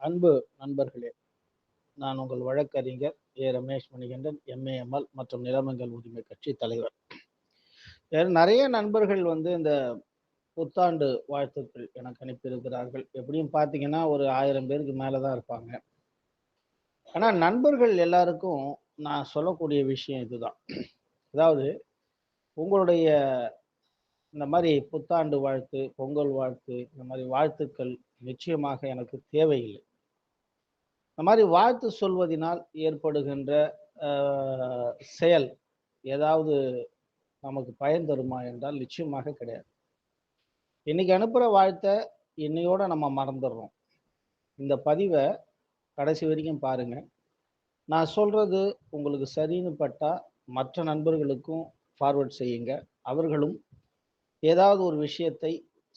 அன்பு நண்பர்களே நான் உங்கள் வழக்கறிஞர் ஏ. ரமேஷ் மணிகண்டன் எம்ஏஎம்எல் மற்றும் நிலமங்கள் உரிமை கட்சி தலைவர். வேறு நிறைய நண்பர்கள் வந்து இந்த புத்தாண்டு வாழ்த்துக்கள் எனக்கு அனுப்பியிருக்கிறார்கள். எப்படியும் பார்த்தீங்கன்னா ஒரு ஆயிரம் பேருக்கு மேலே தான் இருப்பாங்க. ஆனால் நண்பர்கள் எல்லாருக்கும் நான் சொல்லக்கூடிய விஷயம் இதுதான். அதாவது உங்களுடைய இந்த மாதிரி புத்தாண்டு வாழ்த்து பொங்கல் வாழ்த்து இந்த மாதிரி வாழ்த்துக்கள் நிச்சயமாக எனக்கு தேவையில்லை. இந்த மாதிரி வாழ்த்து சொல்வதனால் ஏற்படுகின்ற செயல் ஏதாவது நமக்கு பயன் தருமா என்றால் நிச்சயமாக கிடையாது. இன்னைக்கு அனுப்புகிற வாழ்த்தை இன்னையோட நம்ம மறந்துடுறோம். இந்த பதிவை கடைசி வரைக்கும் பாருங்க. நான் சொல்றது உங்களுக்கு சரின்னு பட்டா மற்ற நண்பர்களுக்கும் ஃபார்வர்ட் செய்யுங்க. அவர்களும் ஏதாவது ஒரு விஷயத்தை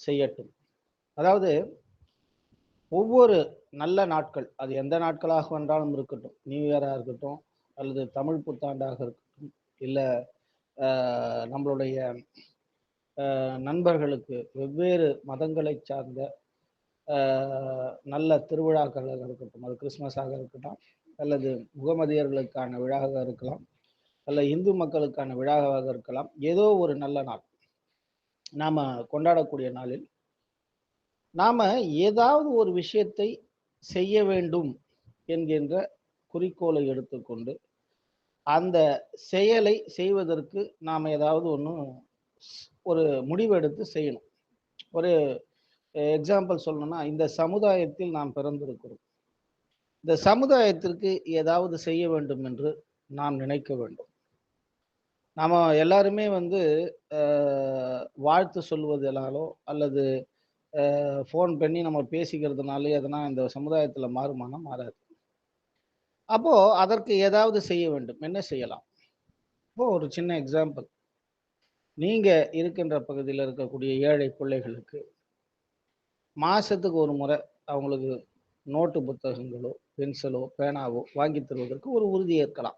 செய்யட்டும். அதாவது ஒவ்வொரு நல்ல நாட்கள். அது எந்த நாட்களாக வேண்டாலும் இருக்கட்டும். நியூ இயராக இருக்கட்டும் அல்லது தமிழ் புத்தாண்டாக இருக்கட்டும் இல்லை நம்மளுடைய நண்பர்களுக்கு வெவ்வேறு மதங்களை சார்ந்த நல்ல திருவிழாக்களாக இருக்கட்டும். அது கிறிஸ்மஸாக இருக்கட்டும் அல்லது முகமதியர்களுக்கான விழாவாக இருக்கலாம் அல்ல இந்து மக்களுக்கான விழாவாக இருக்கலாம். ஏதோ ஒரு நல்ல நாள். நாம் கொண்டாடக்கூடிய நாளில் நாம் ஏதாவது ஒரு விஷயத்தை செய்ய வேண்டும் என்கின்ற குறிக்கோளை எடுத்துக்கொண்டு அந்த செயலை செய்வதற்கு நாம் ஏதாவது ஒன்று ஒரு முடிவெடுத்து செய்யணும். ஒரு எக்ஸாம்பிள் சொல்லணும்னா இந்த சமுதாயத்தில் நாம் பிறந்திருக்கிறோம். இந்த சமுதாயத்திற்கு ஏதாவது செய்ய வேண்டும் என்று நாம் நினைக்க வேண்டும். நாம் எல்லாருமே வந்து வாழ்த்து சொல்வதனாலோ அல்லது ஃபோன் பண்ணி நம்ம பேசிக்கிறதுனாலே எதனா இந்த சமுதாயத்தில் மாறுமானா மாறாது. அப்போது அதற்கு ஏதாவது செய்ய வேண்டும். என்ன செய்யலாம்? இப்போ ஒரு சின்ன எக்ஸாம்பிள் நீங்கள் இருக்கின்ற பகுதியில் இருக்கக்கூடிய ஏழை பிள்ளைகளுக்கு மாதத்துக்கு ஒரு முறை அவங்களுக்கு நோட்டு புத்தகங்களோ பென்சிலோ பேனாவோ வாங்கி தருவதற்கு ஒரு உறுதி ஏற்கலாம்.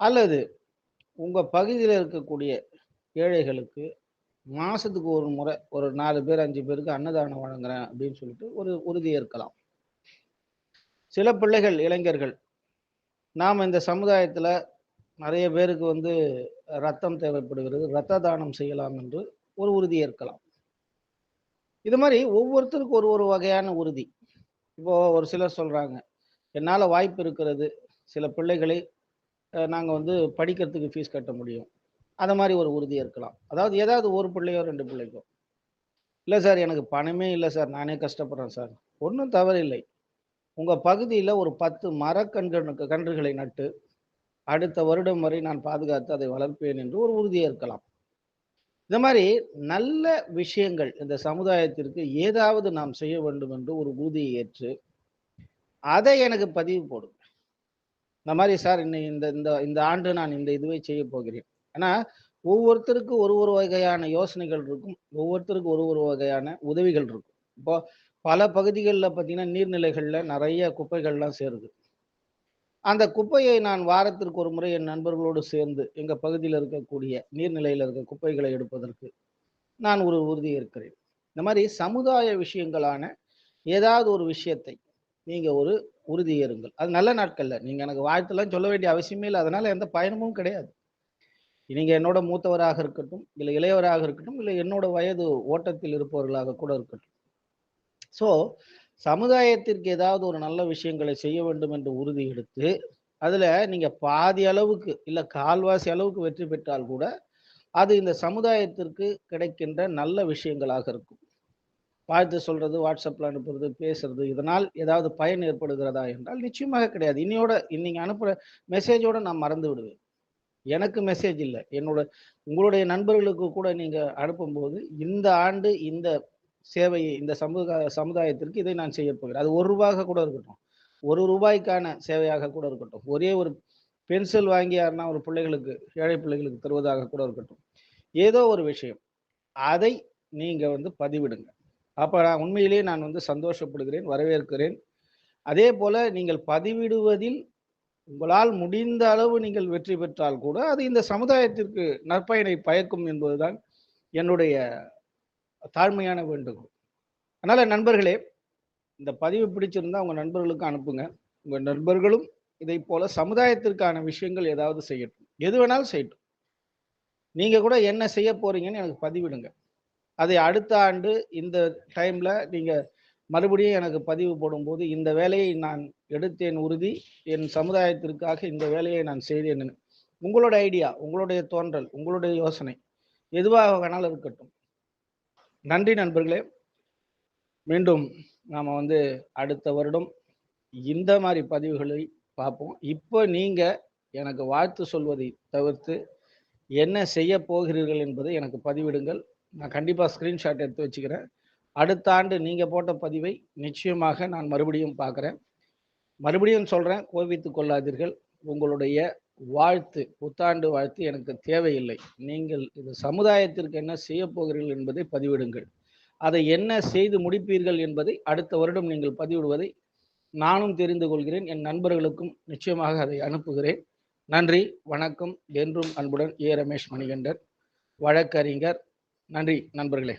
அல்லது உங்கள் பகுதியில் இருக்கக்கூடிய ஏழைகளுக்கு மாதத்துக்கு ஒரு முறை ஒரு நாலு பேர் அஞ்சு பேருக்கு அன்னதானம் வழங்குறேன் அப்படின்னு சொல்லிட்டு ஒரு உறுதியேற்கலாம் சில பிள்ளைகள் இளைஞர்கள் நாம் இந்த சமுதாயத்தில் நிறைய பேருக்கு வந்து ரத்தம் தேவைப்படுகிறது ரத்த தானம் செய்யலாம் என்று ஒரு உறுதி ஏற்கலாம் இது மாதிரி ஒவ்வொருத்தருக்கும் ஒரு ஒரு வகையான உறுதி. இப்போ ஒரு சிலர் சொல்கிறாங்க என்னால் வாய்ப்பு இருக்கிறது. சில பிள்ளைகளை நாங்கள் வந்து படிக்கிறதுக்கு ஃபீஸ் கட்ட முடியும். அந்த மாதிரி ஒரு உறுதி இருக்கலாம். அதாவது ஏதாவது ஒரு பிள்ளையோ ரெண்டு பிள்ளைக்கோ. இல்லை சார் எனக்கு பணமே இல்லை சார். நானே கஷ்டப்படுறேன் சார். ஒன்றும் தவறில்லை. உங்கள் பகுதியில் ஒரு பத்து மரக்கன்று கன்றுகளை நட்டு அடுத்த வருடம் வரை நான் பாதுகாத்து அதை வளர்ப்பேன் என்று ஒரு உறுதியை இருக்கலாம். இந்த மாதிரி நல்ல விஷயங்கள் இந்த சமுதாயத்திற்கு ஏதாவது நாம் செய்ய வேண்டும் என்று ஒரு உறுதியை ஏற்று அதை எனக்கு பதிவு போடுங்க இந்த மாதிரி சார் இன்னை இந்த இந்த இந்த ஆண்டு நான் இந்த இதுவை செய்ய போகிறேன். ஏன்னா ஒவ்வொருத்தருக்கும் ஒரு ஒரு வகையான யோசனைகள் இருக்கும். ஒவ்வொருத்தருக்கும் ஒரு ஒரு வகையான உதவிகள் இருக்கும். இப்போ பல பகுதிகளில் பார்த்தீங்கன்னா நீர்நிலைகளில் நிறைய குப்பைகள்லாம் சேருது. அந்த குப்பையை நான் வாரத்திற்கு ஒரு முறை என் நண்பர்களோடு சேர்ந்து எங்கள் பகுதியில் இருக்கக்கூடிய நீர்நிலையில் இருக்க குப்பைகளை எடுப்பதற்கு நான் ஒரு உறுதி இருக்கிறேன். இந்த மாதிரி சமுதாய விஷயங்களான ஏதாவது ஒரு விஷயத்தை நீங்கள் ஒரு உறுதி ஏறுங்கள் அது நல்ல நாட்கள்ல. நீங்கள் எனக்கு வாழ்த்துலாம் சொல்ல வேண்டிய அவசியமே இல்லை. அதனால எந்த பயணமும் கிடையாது. நீங்கள் என்னோட மூத்தவராக இருக்கட்டும் இல்லை இளையவராக இருக்கட்டும் இல்லை என்னோட வயது ஓட்டத்தில் இருப்பவர்களாக கூட இருக்கட்டும். ஸோ சமுதாயத்திற்கு ஏதாவது ஒரு நல்ல விஷயங்களை செய்ய வேண்டும் என்று உறுதி எடுத்து அதில் நீங்கள் பாதி அளவுக்கு இல்லை கால்வாசி அளவுக்கு வெற்றி பெற்றால் கூட அது இந்த சமுதாயத்திற்கு கிடைக்கின்ற நல்ல விஷயங்களாக இருக்கும். வாழ்த்து சொல்றது வாட்ஸ்அப்பில் அனுப்புறது பேசுறது இதனால் ஏதாவது பயன் ஏற்படுகிறதா என்றால் நிச்சயமாக கிடையாது. இன்னையோட இன்னைக்கு அனுப்புகிற மெசேஜோட நான் மறந்து விடுவேன். எனக்கு மெசேஜ் இல்லை. என்னோட உங்களுடைய நண்பர்களுக்கு கூட நீங்கள் அனுப்பும்போது இந்த ஆண்டு இந்த சேவையை இந்த சமூக சமுதாயத்திற்கு இதை நான் செய்ய போகிறேன். அது ஒரு ரூபாய்க்கு கூட இருக்கட்டும். ஒரு ரூபாய்க்கான சேவையாக கூட இருக்கட்டும். ஒரே ஒரு பென்சில் வாங்கி யாருன்னா ஒரு பிள்ளைகளுக்கு ஏழை பிள்ளைகளுக்கு தருவதாக கூட இருக்கட்டும். ஏதோ ஒரு விஷயம். அதை நீங்கள் வந்து பதிவிடுங்க. அப்போ நான் உண்மையிலேயே நான் வந்து சந்தோஷப்படுகிறேன் வரவேற்கிறேன். அதே போல் நீங்கள் பதிவிடுவதில் உங்களால் முடிந்த அளவு நீங்கள் வெற்றி பெற்றால் கூட அது இந்த சமுதாயத்திற்கு நற்பயனை பயக்கும் என்பதுதான் என்னுடைய தாழ்மையான வேண்டுகோள். அதனால் நண்பர்களே இந்த பதிவு பிடிச்சிருந்தா உங்கள் நண்பர்களுக்கும் அனுப்புங்க. உங்கள் நண்பர்களும் இதை போல சமுதாயத்திற்கான விஷயங்கள் ஏதாவது செய்யட்டும். எது வேணாலும் செய்யட்டும். நீங்கள் கூட என்ன செய்ய போறீங்கன்னு எனக்கு பதிவிடுங்க. அதை அடுத்த ஆண்டு இந்த டைமில் நீங்கள் மறுபடியும் எனக்கு பதிவு போடும்போது இந்த வேலையை நான் எடுத்தேன் உறுதி என் சமுதாயத்திற்காக இந்த வேலையை நான் செய்தேன் உங்களோட ஐடியா உங்களுடைய தோன்றல் உங்களுடைய யோசனை எதுவாக வேணாலும் இருக்கட்டும். நன்றி நண்பர்களே. மீண்டும் நாம் வந்து அடுத்த வருடம் இந்த மாதிரி பதிவுகளை பார்ப்போம். இப்போ நீங்கள் எனக்கு வாழ்த்து சொல்வதை தவிர்த்து என்ன செய்ய போகிறீர்கள் என்பதை எனக்கு பதிவிடுங்கள். நான் கண்டிப்பாக ஸ்க்ரீன்ஷாட் எடுத்து வச்சுக்கிறேன். அடுத்த ஆண்டு நீங்கள் போட்ட பதிவை நிச்சயமாக நான் மறுபடியும் பார்க்குறேன். மறுபடியும் சொல்கிறேன் கோவித்து கொள்ளாதீர்கள். உங்களுடைய வாழ்த்து புத்தாண்டு வாழ்த்து எனக்கு தேவையில்லை. நீங்கள் இது சமுதாயத்திற்கு என்ன செய்ய போகிறீர்கள் என்பதை பதிவிடுங்கள். அதை என்ன செய்து முடிப்பீர்கள் என்பதை அடுத்த வருடம் நீங்கள் பதிவிடுவதை நானும் தெரிந்து கொள்கிறேன். என் நண்பர்களுக்கும் நிச்சயமாக அதை அனுப்புகிறேன். நன்றி வணக்கம் என்றும் அன்புடன் ஏ ரமேஷ் மணிகண்டன் வழக்கறிஞர். நன்றி நண்பர்களே.